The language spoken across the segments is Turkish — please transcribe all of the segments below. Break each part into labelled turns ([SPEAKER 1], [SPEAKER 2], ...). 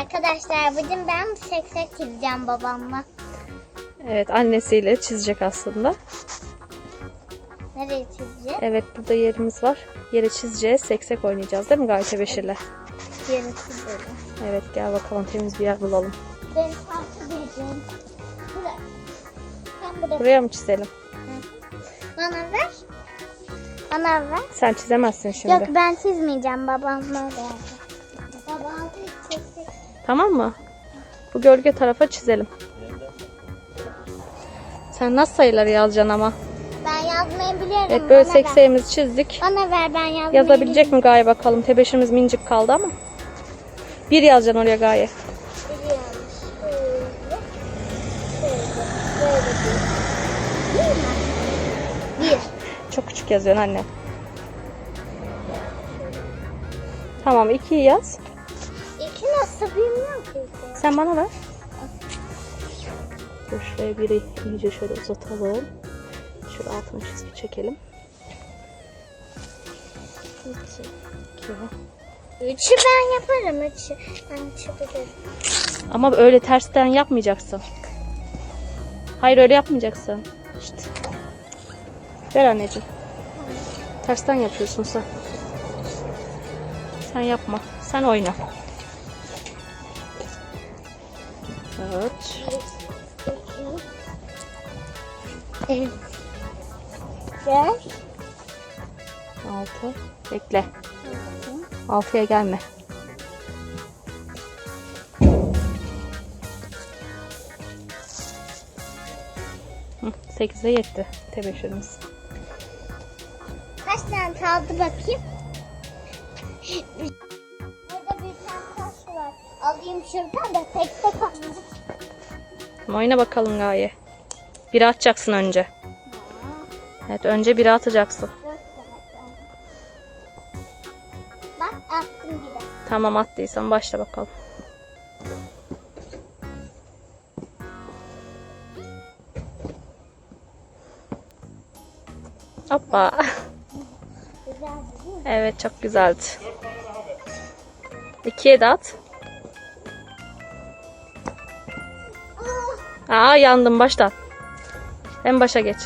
[SPEAKER 1] Arkadaşlar bugün ben seksek çizeceğim babamla.
[SPEAKER 2] Evet annesiyle çizecek aslında.
[SPEAKER 1] Nereye çizeceğiz?
[SPEAKER 2] Evet burada yerimiz var. Yere çizeceğiz. Seksek oynayacağız değil mi Gayet Beşir'le?
[SPEAKER 1] Yeri çizelim.
[SPEAKER 2] Evet gel bakalım temiz bir yer bulalım.
[SPEAKER 1] Ben farklı diyeceğim. Buraya. Sen buraya.
[SPEAKER 2] Buraya mı çizelim?
[SPEAKER 1] Bana ver. Bana ver.
[SPEAKER 2] Sen çizemezsin şimdi.
[SPEAKER 1] Yok ben çizmeyeceğim babamla.
[SPEAKER 2] Tamam mı? Bu gölge tarafa çizelim. Sen nasıl sayıları yazacaksın ama?
[SPEAKER 1] Ben yazmayı biliyorum.
[SPEAKER 2] Evet böyle sekseğimizi çizdik.
[SPEAKER 1] Bana ver ben yazmayı
[SPEAKER 2] Yazabilecek mi Gaye bakalım. Tebeşimiz mincik kaldı ama. Bir yazacaksın oraya Gaye.
[SPEAKER 1] bir. Bir.
[SPEAKER 2] Çok küçük yazıyorsun anne. Tamam ikiyi yaz.
[SPEAKER 1] İki nasıl ki.
[SPEAKER 2] Sen bana ver. Dur şuraya biri iyice şöyle uzatalım. Şöyle altını çizgi çekelim.
[SPEAKER 1] İki.
[SPEAKER 2] İki.
[SPEAKER 1] Üçü ben yaparım. Üçü. Ben üçü bilirim.
[SPEAKER 2] Ama öyle tersten yapmayacaksın. Hayır öyle yapmayacaksın. İşte. Ver anneciğim. Tersten yapıyorsun sen. Sen yapma. Sen oyna. Evet.
[SPEAKER 1] Evet.
[SPEAKER 2] Altı. Bekle. Altıya gelme. Sekize yetti tebeşirimiz.
[SPEAKER 1] Kaç tane kaldı bakayım? Alayım şuradan da tek tek alayım.
[SPEAKER 2] Oyna bakalım Gaye. Biri atacaksın önce. Evet önce biri atacaksın.
[SPEAKER 1] Bak attım bir de.
[SPEAKER 2] Tamam attıysan başla bakalım. Hoppa. Evet çok güzeldi. İkiye de at. Aa yandım başla. En başa geç.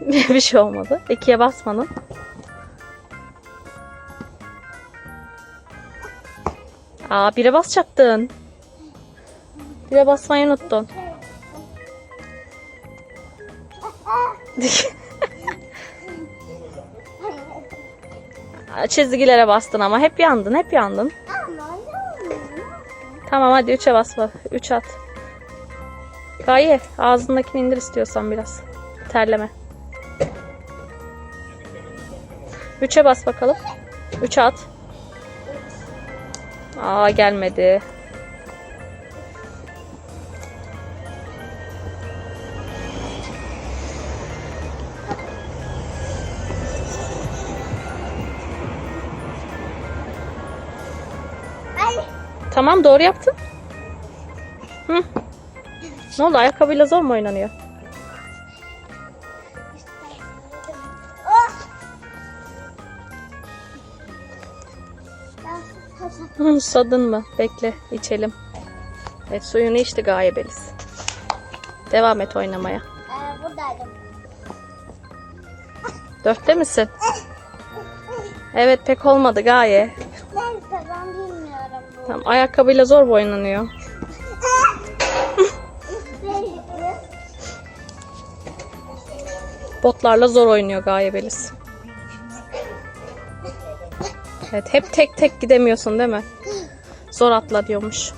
[SPEAKER 2] Bir şey olmadı. İkiye basmanın. Aa bire basacaktın. Bire basmayı unuttun. Çizgilere bastın ama hep yandın, hep yandın. Tamam hadi 3'e bas. 3 at. Gaye ağzındakini indir istiyorsan biraz. Terleme. 3'e bas bakalım. 3 at. Aa gelmedi. Tamam doğru yaptın. Hı. Ne oldu ayakkabıyla zor mu oynanıyor? Hı, Susadın mı? Bekle içelim. Evet suyunu içti Gaye Beliz. Devam et oynamaya. Dörtte misin? Evet pek olmadı Gaye. Tamam, ayakkabıyla zor mu oynanıyor?
[SPEAKER 1] Neydi?
[SPEAKER 2] Botlarla zor oynuyor Gaye Beliz. Evet hep tek tek gidemiyorsun değil mi? Zor atla diyormuş.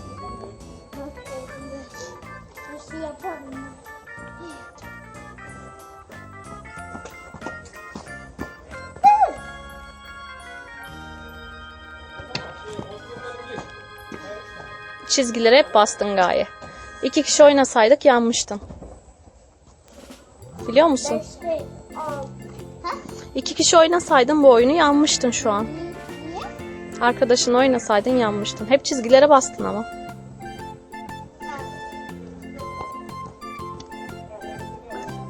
[SPEAKER 2] Çizgilere hep bastın Gaye. İki kişi oynasaydık yanmıştın. Biliyor musun? İki kişi oynasaydın bu oyunu yanmıştın şu an. Arkadaşın oynasaydın yanmıştın. Hep çizgilere bastın ama.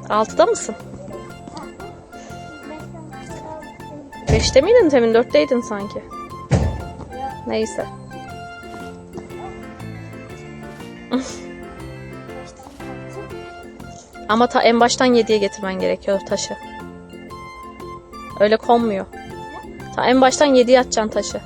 [SPEAKER 2] Altıda mısın? Beşte miydin temin? Dörtteydin sanki. Neyse. Ama ta en baştan 7'ye getirmen gerekiyor taşı. Öyle konmuyor. Ta en baştan 7'ye atacaksın taşı.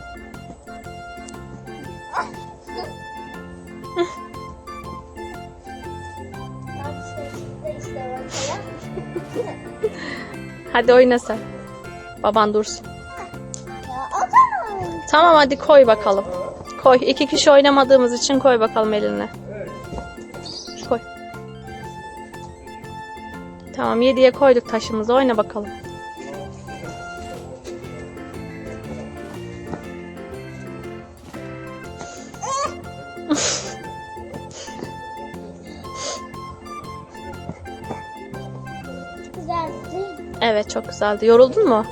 [SPEAKER 2] Hadi oyna sen. Baban dursun. Tamam hadi koy bakalım. Koy. İki kişi oynamadığımız için koy bakalım eline. Tamam 7'ye koyduk taşımızı. Oyna bakalım. Evet çok güzeldi. Yoruldun mu?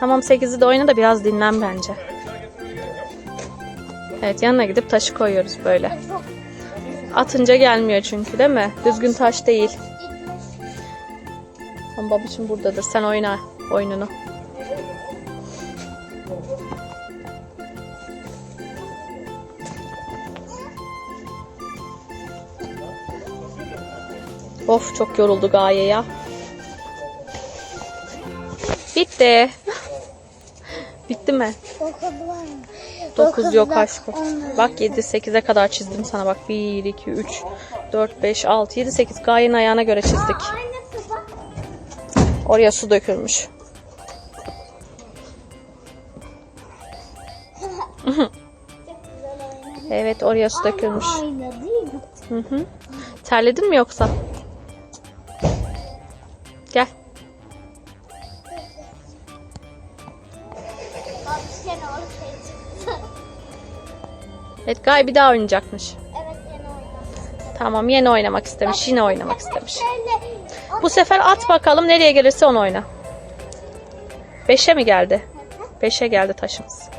[SPEAKER 2] Tamam 8'i de oyna da biraz dinlen bence. Evet yanına gidip taşı koyuyoruz böyle. Atınca gelmiyor çünkü değil mi? Düzgün taş değil. Ama babacığım buradadır. Sen oyna oyununu. Of çok yoruldu Gaye ya. Bitti. Bitti mi?
[SPEAKER 1] Dokuz var mı?
[SPEAKER 2] 9 yok aşkım. Bak 7 8'e kadar çizdim sana bak. 1 2 3 4 5 6 7 8 Gaye'nin ayağına göre çizdik. Oraya su dökülmüş. Evet oraya su dökülmüş. Hı hı. Terledin mi yoksa? Gel. Evet Gaye bir daha oynayacakmış. Tamam yeni oynamak istemiş. Yine oynamak istemiş. Bu sefer at bakalım nereye gelirse onu oyna. Beşe mi geldi? Beşe geldi taşımız.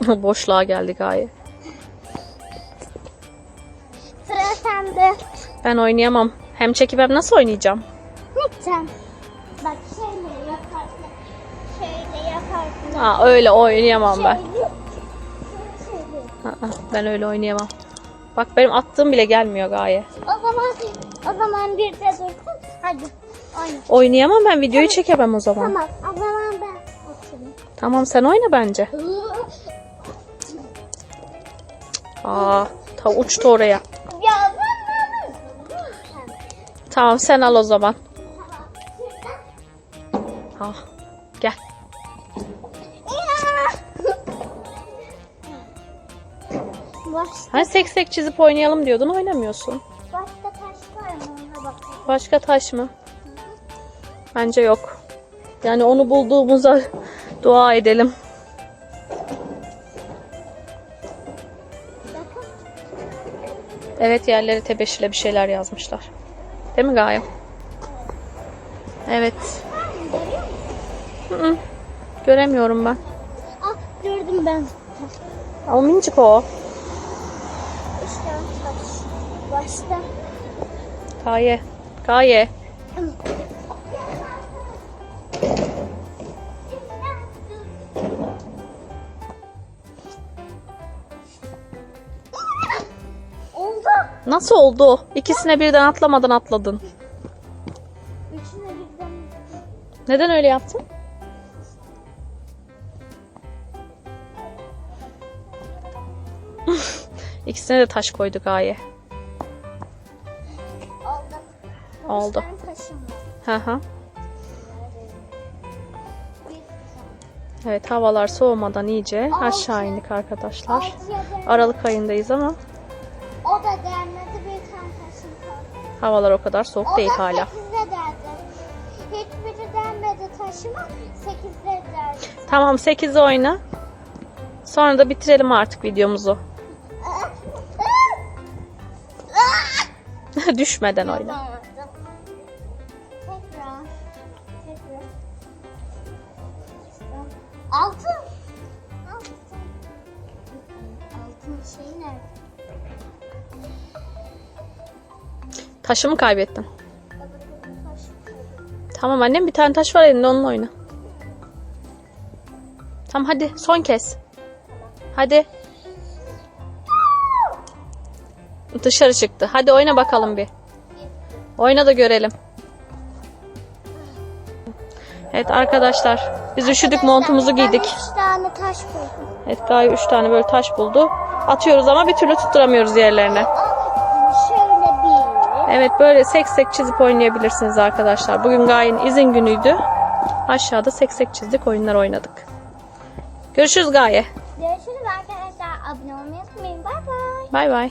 [SPEAKER 2] Boşluğa geldi Gaye. Ben oynayamam. Hem çekip hem nasıl oynayacağım?
[SPEAKER 1] Lütfen. Bak şöyle yaparsın. Şöyle yaparsın.
[SPEAKER 2] Aa, öyle oynayamam ben.
[SPEAKER 1] Şöyle. Şöyle.
[SPEAKER 2] Aa, ben öyle oynayamam. Bak benim attığım bile gelmiyor Gaye.
[SPEAKER 1] O zaman o zaman bir de dursun. Hadi oyna.
[SPEAKER 2] Oynayamam ben videoyu çekemem o zaman.
[SPEAKER 1] Tamam. O zaman ben oturayım.
[SPEAKER 2] Tamam sen oyna bence. Aa, ta uçtu oraya. Tamam sen al o zaman. Al. Gel.
[SPEAKER 1] Başka,
[SPEAKER 2] Hani sek sek çizip oynayalım diyordun oynamıyorsun.
[SPEAKER 1] başka taş var mı ona bakalım.
[SPEAKER 2] Başka taş mı? Bence yok. Yani onu bulduğumuza dua edelim.
[SPEAKER 1] Bakın.
[SPEAKER 2] Evet yerleri tebeşirle bir şeyler yazmışlar. Değil mi Gaye? Evet. Hı -hı. Göremiyorum ben.
[SPEAKER 1] Ah gördüm ben.
[SPEAKER 2] Ama minicik o.
[SPEAKER 1] İşte. Başta.
[SPEAKER 2] Gaye. Gaye. Nasıl oldu? İkisine birden atlamadan atladın. Neden öyle yaptın? İkisine de taş koydu Gaye.
[SPEAKER 1] Oldu.
[SPEAKER 2] Oldu. Hı hı. Evet havalar soğumadan iyice aşağı indik arkadaşlar. Aralık ayındayız ama
[SPEAKER 1] O da gelmedi
[SPEAKER 2] havalar o kadar soğuk
[SPEAKER 1] O
[SPEAKER 2] değil hala.
[SPEAKER 1] sekizde derdi. Hiçbiri denmedi taşıma. Sekizde derdi.
[SPEAKER 2] Tamam 8'i oyna. Sonra da bitirelim artık videomuzu. Düşmeden oyna. Taşı mı kaybettin? Tamam annem bir tane taş var elinde onunla oyna. Tamam hadi son kez. Hadi. Dışarı çıktı. Hadi oyna bakalım bir. Oyna da görelim. Evet arkadaşlar biz üşüdük montumuzu giydik.
[SPEAKER 1] Ben üç tane taş buldum.
[SPEAKER 2] Evet Gaye 3 tane böyle taş buldu. Atıyoruz ama bir türlü tutturamıyoruz yerlerine. Evet böyle seksek çizip oynayabilirsiniz arkadaşlar. Bugün Gaye'nin izin günüydü. Aşağıda seksek çizdik oyunlar oynadık. Görüşürüz Gaye.
[SPEAKER 1] Görüşürüz arkadaşlar. Abone olmayı unutmayın. Bay bay.
[SPEAKER 2] Bay bay.